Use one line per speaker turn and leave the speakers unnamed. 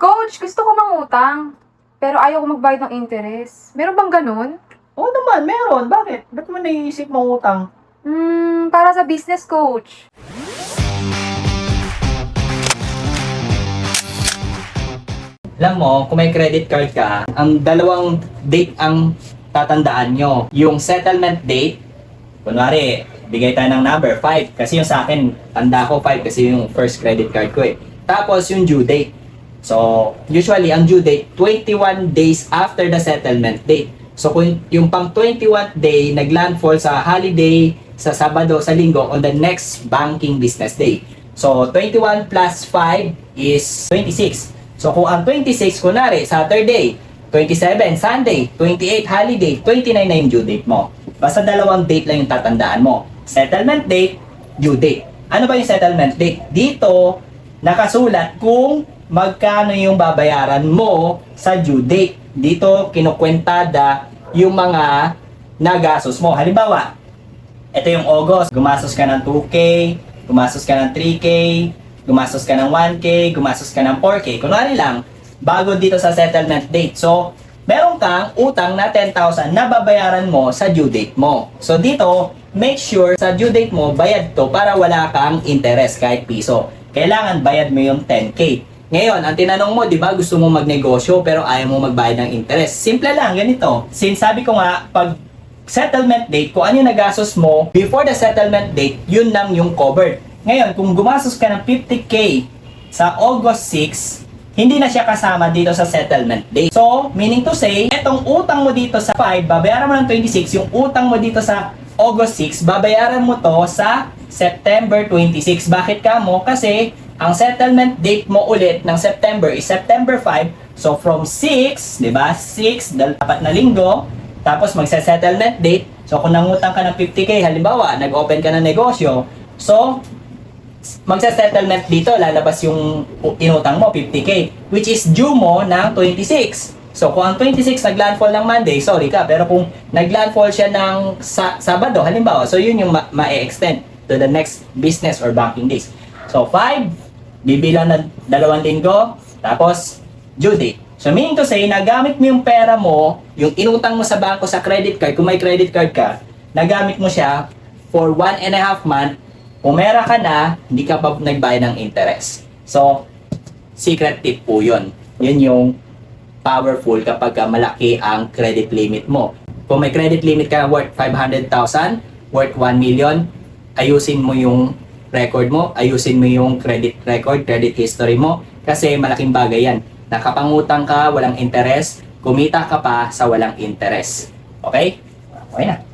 Coach, gusto ko mangutang. Pero ayaw ko magbayad ng interest. Meron bang ganun?
Oo naman, meron. Bakit? Ba't mo naiisip mong utang?
Hmm, para sa business coach.
Alam mo, kung may credit card ka, ang dalawang date ang tatandaan nyo. Yung settlement date, kunwari, bigay tayo ng number, 5. Kasi yung sa akin, tanda ko 5 kasi yung first credit card ko eh. Tapos yung due date. So, usually, ang due date, 21 days after the settlement date. So, kung yung pang 21th day, naglandfall sa holiday, sa Sabado, sa Linggo, on the next banking business day. So, 21 plus 5 is 26. So, kung ang 26, kunwari, Saturday, 27, Sunday, 28, holiday, 29 na yung due date mo. Basta dalawang date lang yung tatandaan mo. Settlement date, due date. Ano ba yung settlement date? Dito, nakasulat kung magkano yung babayaran mo sa due date. Dito, kinukwentada yung mga nagastos mo. Halimbawa, ito yung August, gumastos ka ng 2K, gumastos ka ng 3K, gumastos ka ng 1K, gumastos ka ng 4K. Kunwari lang, bago dito sa settlement date. So, meron kang utang na 10,000 na babayaran mo sa due date mo. So, dito, make sure sa due date mo, bayad to para wala kang interest kahit piso. Kailangan bayad mo yung 10K. Ngayon, ang tinanong mo, di ba, gusto mo magnegosyo pero ayaw mo magbayad ng interest. Simple lang, ganito. Since sabi ko nga, pag settlement date, kung ano yung nagastos mo before the settlement date, yun lang yung covered. Ngayon, kung gumastos ka ng 50k sa August 6, hindi na siya kasama dito sa settlement date. So, meaning to say, etong utang mo dito sa 5, babayaran mo ng 26, yung utang mo dito sa August 6, babayaran mo to sa September 26. Bakit ka mo? Kasi, ang settlement date mo ulit ng September is September 5. So, from 6, di ba? 6, dapat na linggo, tapos magsa-settlement date. So, kung nangutang ka ng 50k, halimbawa, nag-open ka ng negosyo, so, magsa-settlement dito, lalabas yung inutang mo, 50k, which is due mo ng 26. So, kung ang 26 naglandfall ng Monday, sorry ka, pero kung naglandfall siya ng sa Sabado, halimbawa, so yun yung ma- ma-extend to the next business or banking days. So, 5, bibilang na dalawang linggo, tapos due date. So, meaning to say, nagamit mo yung pera mo, yung inutang mo sa bangko sa credit card, kung may credit card ka, nagamit mo siya for one and a half month, meron ka na, hindi ka pa nagbayad ng interest. So, secret tip po yun. Yun yung powerful kapag ka malaki ang credit limit mo. Kung may credit limit ka worth 500,000, worth 1 million, ayusin mo yung record mo, ayusin mo yung credit record, credit history mo, kasi malaking bagay yan. Nakapangutang ka, walang interest, kumita ka pa sa walang interest. Okay? Okay na.